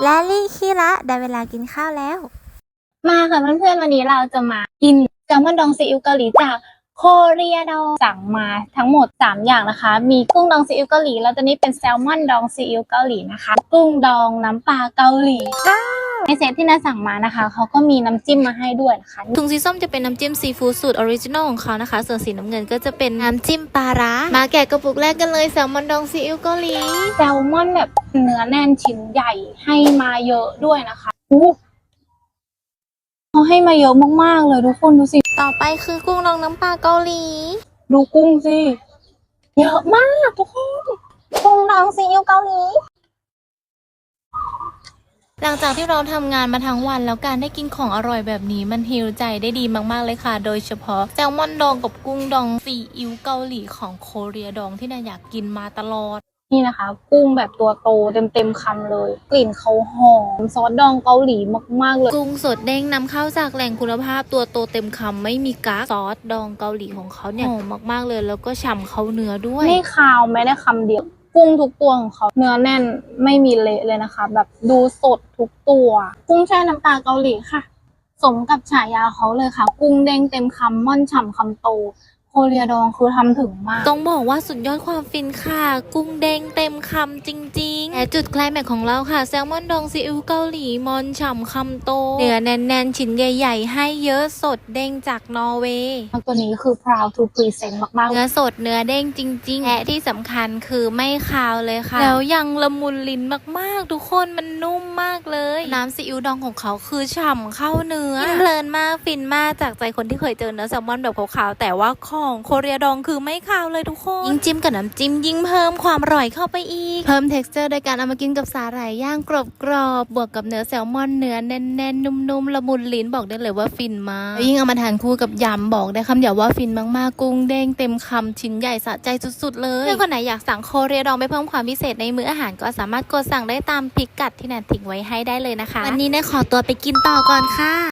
และลี่คีระได้เวลากินข้าวแล้ว มาค่ะเพื่อนๆวันนี้เราจะมากินแซลมอนดองซีอิ๊วเกาหลีจากโคเรียดองสั่งมาทั้งหมด 3 อย่างนะคะ มีกุ้งดองซีอิ๊วเกาหลีแล้วตอนนี้เป็นแซลมอนดองซีอิ๊วเกาหลีนะคะ กุ้งดองน้ำปลาเกาหลีค่ะ ในเซตที่น้าสั่งมานะคะ เขาก็มีน้ำจิ้มมาให้ด้วยนะคะถุงสีส้มจะเป็นน้ำจิ้มซีฟู้ดสูตรออริจินอลของเขานะคะ ส่วนสีน้ำเงินก็จะเป็นน้ำจิ้มปลาร้ามาแกะกระปุกแรกกันเลยแซลมอนดองซีอิ๊วเกาหลีแซลมอนแบบเนื้อแน่นชิ้นใหญ่ให้มาเยอะด้วยนะคะอู้เขาให้มาเยอะมากๆเลยทุกคนดูสิ ต่อไปคือกุ้งดองน้ำปลาเกาหลี ดูกุ้งสิ เยอะมากทุกคน กุ้งดองซีอิ๊วเกาหลี หลังจากที่เราทำงานมาทั้งวัน แล้วการได้กินของอร่อยแบบนี้มันฮิวใจได้ดีมากๆเลยค่ะ โดยเฉพาะแซลมอนดองกับกุ้งดองซีอิ๊วเกาหลีของโคเรียดองที่นายอยากกินมาตลอด นี่นะคะ กุ้งแบบตัวโตเต็มๆคำเลย กลิ่นเขาหอมซอสดองเกาหลีมากๆเลย กุ้งสดเด้งนำเข้าจากแหล่งคุณภาพตัวโตเต็มคำไม่มีกั๊กซอสดองเกาหลีของเขาเนี่ยหอมมากๆเลย แล้วก็ฉ่ำเขาเนื้อด้วยไม่คาวแม้แต่คำเดียว กุ้งทุกตัวของเขาเนื้อแน่นไม่มีเละเลยนะคะ แบบดูสดทุกตัว กุ้งแช่น้ำปลาเกาหลีค่ะ สมกับฉายาเขาเลยค่ะ กุ้งเด้งเต็มคำม่อนฉ่ำคำโต โคเรียดองคือทำถึงมาก ต้องบอกว่าสุดยอดความฟินค่ะ กุ้งเด้งเต็มคำจริงๆและจุดไคลแม็กซ์ของเราค่ะ แซลมอนดองซีอิ๊วเกาหลีมอนฉ่ำคำโต เนื้อแน่นๆ ชิ้นใหญ่ๆ ให้เยอะสดเด้งจากนอร์เวย์ตัวนี้คือ proud to present มากๆ เนื้อสดเนื้อเด้งจริงๆและที่สำคัญคือไม่คาวเลยค่ะ แล้วยังละมุนลิ้นมากๆ ทุกคนมันนุ่มมากเลย น้ำซีอิ๊วดองของเขาคือฉ่ำเข้าเนื้อกินเพลินมากฟินมากจากใจคนที่เคยเจอเนื้อแซลมอนแบบขาวๆแต่ว่าของโคเรียดองคือไม่คาวเลยทุกคน ยิ่งจิ้มกับน้ำจิ้มยิ่งเพิ่มความอร่อยเข้าไปอีก เพิ่ม t e x t อร์โดยการเอามากินกับสาหร่ายย่างกรอบๆบวกกับเนื้อแซลมอนเนื้อแน่นๆ นุ่มๆ ละมุนลิ้นบอกได้เลยว่าฟินมากแล้วยิ่งเอามาทานคู่กับยำบอกได้คำเดียวว่าฟินมากๆ กุ้งเด้งเต็มคำชิ้นใหญ่สะใจสุดๆ เลยเพื่อนคนไหนอยากสั่งโคเรียดองไปเพิ่มความพิเศษในมื้ออาหารก็สามารถกดสั่งได้ตามพิกัดที่แนนทิ้งไว้ให้ได้เลยนะคะ วันนี้เนยขอตัวไปกินต่อก่อนค่ะ